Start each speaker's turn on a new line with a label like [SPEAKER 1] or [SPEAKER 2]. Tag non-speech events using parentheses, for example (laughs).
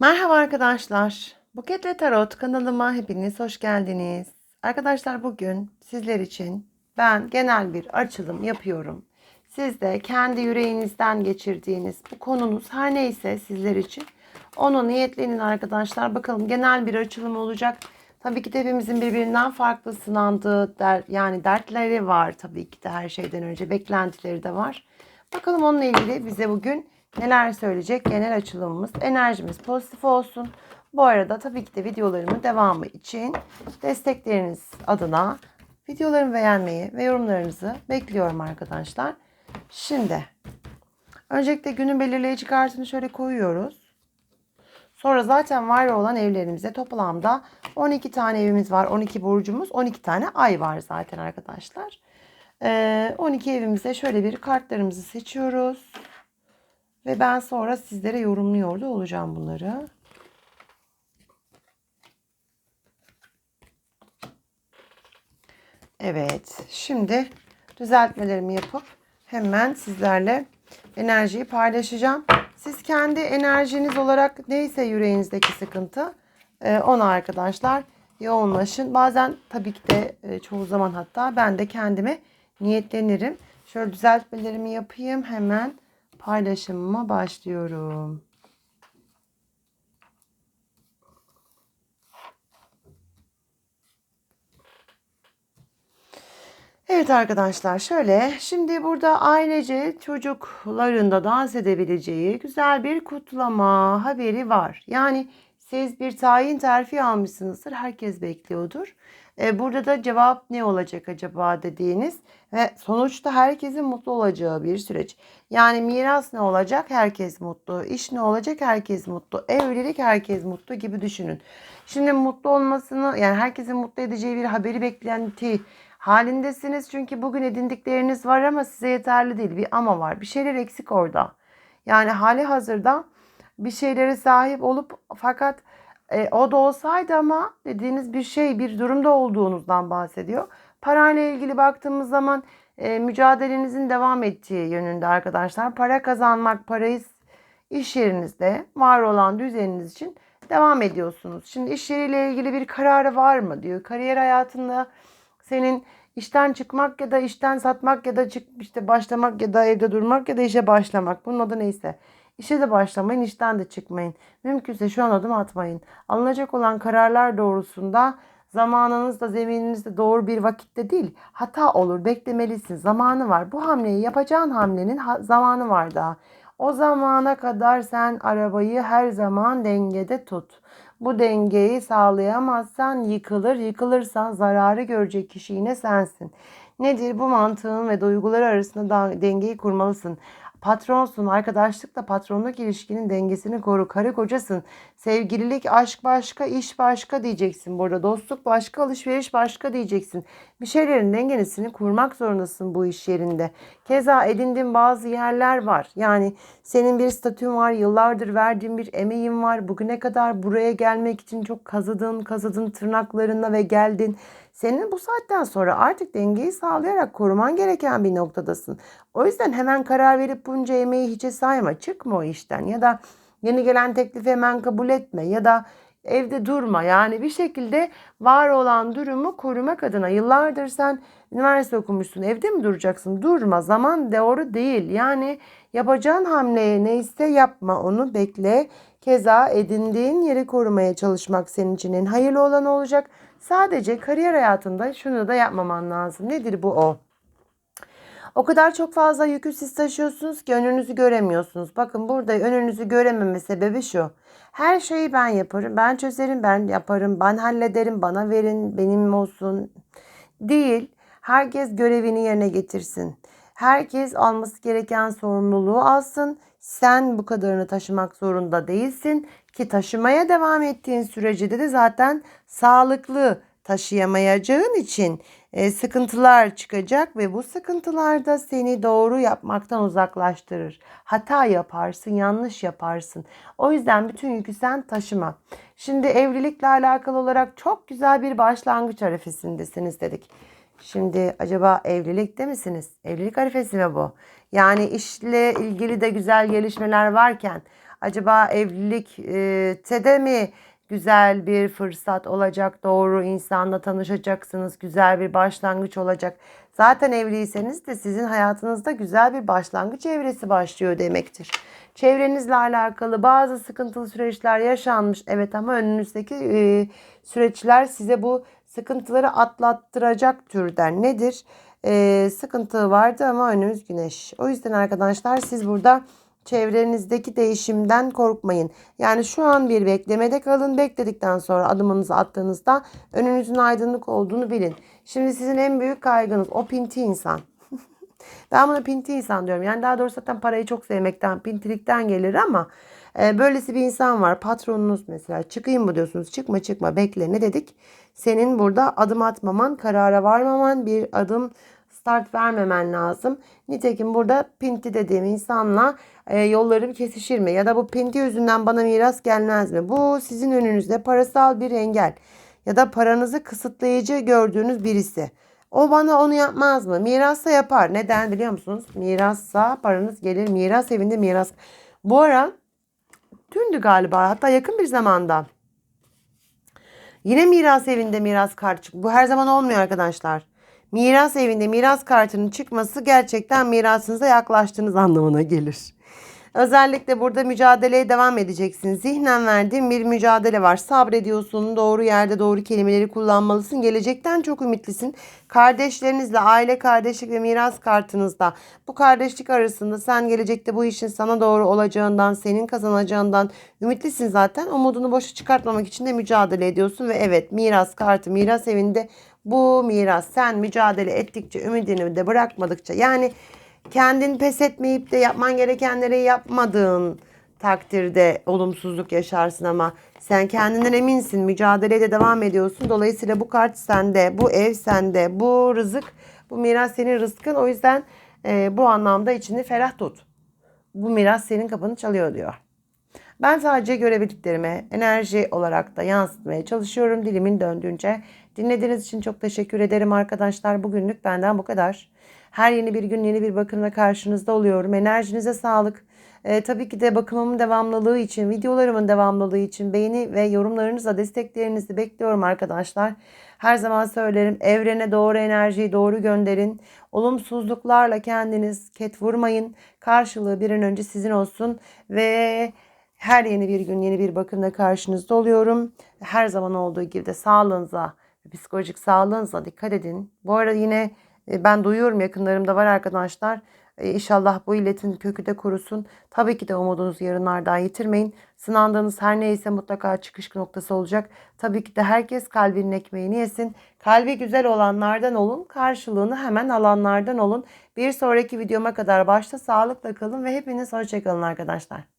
[SPEAKER 1] Merhaba arkadaşlar. Buket ve Tarot kanalıma hepiniz hoş geldiniz. Arkadaşlar bugün sizler için ben genel bir açılım yapıyorum. Siz de kendi yüreğinizden geçirdiğiniz bu konunuz her neyse sizler için onu niyetlenin arkadaşlar. Bakalım genel bir açılım olacak. Tabii ki de hepimizin birbirinden farklı sınandığı der, yani dertleri var tabii ki de her şeyden önce beklentileri de var. Bakalım onunla ilgili bize bugün neler söyleyecek genel açılımımız. Enerjimiz pozitif olsun. Bu arada tabii ki de videolarımın devamı için destekleriniz adına videolarımı beğenmeyi ve yorumlarınızı bekliyorum arkadaşlar. Şimdi öncelikle günün belirleyici kartını şöyle koyuyoruz. Sonra zaten var olan evlerimize toplamda 12 tane evimiz var. 12 burcumuz, 12 tane ay var zaten arkadaşlar. Ee, 12 evimize şöyle bir kartlarımızı seçiyoruz. Ve ben sonra sizlere yorumluyor da olacağım bunları. Evet. Şimdi düzeltmelerimi yapıp hemen sizlerle enerjiyi paylaşacağım. Siz kendi enerjiniz olarak neyse yüreğinizdeki sıkıntı e, ona arkadaşlar yoğunlaşın. Bazen tabii ki de e, çoğu zaman hatta ben de kendime niyetlenirim. Şöyle düzeltmelerimi yapayım hemen paylaşımıma başlıyorum. Evet arkadaşlar şöyle şimdi burada ailece çocukların da dans edebileceği güzel bir kutlama haberi var. Yani siz bir tayin terfi almışsınızdır herkes bekliyordur. E, burada da cevap ne olacak acaba dediğiniz ve sonuçta herkesin mutlu olacağı bir süreç. Yani miras ne olacak herkes mutlu, iş ne olacak herkes mutlu, evlilik herkes mutlu gibi düşünün. Şimdi mutlu olmasını yani herkesin mutlu edeceği bir haberi beklenti halindesiniz. Çünkü bugün edindikleriniz var ama size yeterli değil. Bir ama var. Bir şeyler eksik orada. Yani hali hazırda bir şeylere sahip olup fakat e, o da olsaydı ama dediğiniz bir şey bir durumda olduğunuzdan bahsediyor. Parayla ilgili baktığımız zaman e, mücadelenizin devam ettiği yönünde arkadaşlar. Para kazanmak, parayı iş yerinizde var olan düzeniniz için devam ediyorsunuz. Şimdi iş yeriyle ilgili bir kararı var mı diyor. Kariyer hayatında senin işten çıkmak ya da işten satmak ya da çık işte başlamak ya da evde durmak ya da işe başlamak. Bunun adı neyse. İşe de başlamayın, işten de çıkmayın. Mümkünse şu an adım atmayın. Alınacak olan kararlar doğrusunda zamanınızda, zemininizde doğru bir vakitte değil. Hata olur, beklemelisin. Zamanı var. Bu hamleyi yapacağın hamlenin zamanı var daha. O zamana kadar sen arabayı her zaman dengede tut. Bu dengeyi sağlayamazsan yıkılır, yıkılırsan zararı görecek kişi yine sensin. Nedir bu mantığın ve duygular arasında dengeyi kurmalısın. Patronsun, arkadaşlıkla patronluk ilişkinin dengesini koru. Karı kocasın. Sevgililik, aşk başka, iş başka diyeceksin. Burada dostluk başka, alışveriş başka diyeceksin. Bir şeylerin dengesini kurmak zorundasın bu iş yerinde. Keza edindiğin bazı yerler var. Yani senin bir statün var, yıllardır verdiğin bir emeğin var. Bugüne kadar buraya gelmek için çok kazıdın, kazıdın tırnaklarına ve geldin. Senin bu saatten sonra artık dengeyi sağlayarak koruman gereken bir noktadasın. O yüzden hemen karar verip bunca emeği hiçe sayma. Çıkma o işten ya da yeni gelen teklifi hemen kabul etme ya da evde durma. Yani bir şekilde var olan durumu korumak adına yıllardır sen üniversite okumuşsun. Evde mi duracaksın? Durma. Zaman doğru değil. Yani yapacağın hamleye neyse yapma. Onu bekle. Keza edindiğin yeri korumaya çalışmak senin için en hayırlı olan olacak. Sadece kariyer hayatında şunu da yapmaman lazım. Nedir bu o? O kadar çok fazla yükü siz taşıyorsunuz ki önünüzü göremiyorsunuz. Bakın burada önünüzü görememe sebebi şu. Her şeyi ben yaparım, ben çözerim, ben yaparım, ben hallederim, bana verin, benim olsun. Değil. Herkes görevini yerine getirsin. Herkes alması gereken sorumluluğu alsın. Sen bu kadarını taşımak zorunda değilsin ki taşımaya devam ettiğin sürece de zaten sağlıklı taşıyamayacağın için e, sıkıntılar çıkacak ve bu sıkıntılar da seni doğru yapmaktan uzaklaştırır. Hata yaparsın, yanlış yaparsın. O yüzden bütün yükü sen taşıma. Şimdi evlilikle alakalı olarak çok güzel bir başlangıç arifesindesiniz dedik. Şimdi acaba evlilikte misiniz? Evlilik arifesi mi bu? Yani işle ilgili de güzel gelişmeler varken acaba evlilikte de mi güzel bir fırsat olacak? Doğru insanla tanışacaksınız. Güzel bir başlangıç olacak. Zaten evliyseniz de sizin hayatınızda güzel bir başlangıç evresi başlıyor demektir. Çevrenizle alakalı bazı sıkıntılı süreçler yaşanmış. Evet ama önünüzdeki e, süreçler size bu sıkıntıları atlattıracak türden. Nedir? Ee, sıkıntı vardı ama önümüz güneş. O yüzden arkadaşlar siz burada çevrenizdeki değişimden korkmayın. Yani şu an bir beklemede kalın. Bekledikten sonra adımınızı attığınızda önünüzün aydınlık olduğunu bilin. Şimdi sizin en büyük kaygınız o pinti insan. (laughs) ben buna pinti insan diyorum. Yani daha doğrusu zaten parayı çok sevmekten, pintilikten gelir ama e, böylesi bir insan var. Patronunuz mesela çıkayım mı diyorsunuz. Çıkma çıkma bekle. Ne dedik? Senin burada adım atmaman, karara varmaman, bir adım start vermemen lazım. Nitekim burada pinti dediğim insanla e, yollarım kesişir mi? Ya da bu pinti yüzünden bana miras gelmez mi? Bu sizin önünüzde parasal bir engel ya da paranızı kısıtlayıcı gördüğünüz birisi. O bana onu yapmaz mı? Mirassa yapar. Neden biliyor musunuz? Mirassa paranız gelir. Miras evinde miras. Bu ara dündü galiba hatta yakın bir zamanda. Yine miras evinde miras kartı çıktı. Bu her zaman olmuyor arkadaşlar. Miras evinde miras kartının çıkması gerçekten mirasınıza yaklaştığınız anlamına gelir. Özellikle burada mücadeleye devam edeceksin. Zihnen verdiğin bir mücadele var. Sabrediyorsun, doğru yerde doğru kelimeleri kullanmalısın. Gelecekten çok ümitlisin. Kardeşlerinizle, aile kardeşlik ve miras kartınızda bu kardeşlik arasında sen gelecekte bu işin sana doğru olacağından, senin kazanacağından ümitlisin zaten. Umudunu boşa çıkartmamak için de mücadele ediyorsun ve evet miras kartı, miras evinde bu miras sen mücadele ettikçe, ümidini de bırakmadıkça yani kendin pes etmeyip de yapman gerekenleri yapmadığın takdirde olumsuzluk yaşarsın ama sen kendinden eminsin. Mücadeleye de devam ediyorsun. Dolayısıyla bu kart sende, bu ev sende, bu rızık, bu miras senin rızkın. O yüzden e, bu anlamda içini ferah tut. Bu miras senin kapını çalıyor diyor. Ben sadece görebildiklerimi enerji olarak da yansıtmaya çalışıyorum dilimin döndüğünce. Dinlediğiniz için çok teşekkür ederim arkadaşlar. Bugünlük benden bu kadar. Her yeni bir gün yeni bir bakımla karşınızda oluyorum. Enerjinize sağlık. Ee, tabii ki de bakımımın devamlılığı için, videolarımın devamlılığı için beğeni ve yorumlarınızla desteklerinizi bekliyorum arkadaşlar. Her zaman söylerim evrene doğru enerjiyi doğru gönderin. Olumsuzluklarla kendiniz ket vurmayın. Karşılığı bir an önce sizin olsun ve her yeni bir gün yeni bir bakımla karşınızda oluyorum. Her zaman olduğu gibi de sağlığınıza, psikolojik sağlığınıza dikkat edin. Bu arada yine e, ben duyuyorum yakınlarımda var arkadaşlar. E, İnşallah bu illetin kökü de kurusun. Tabii ki de umudunuzu yarınlardan yitirmeyin. Sınandığınız her neyse mutlaka çıkış noktası olacak. Tabii ki de herkes kalbinin ekmeğini yesin. Kalbi güzel olanlardan olun. Karşılığını hemen alanlardan olun. Bir sonraki videoma kadar başta sağlıkla kalın ve hepiniz hoşçakalın arkadaşlar.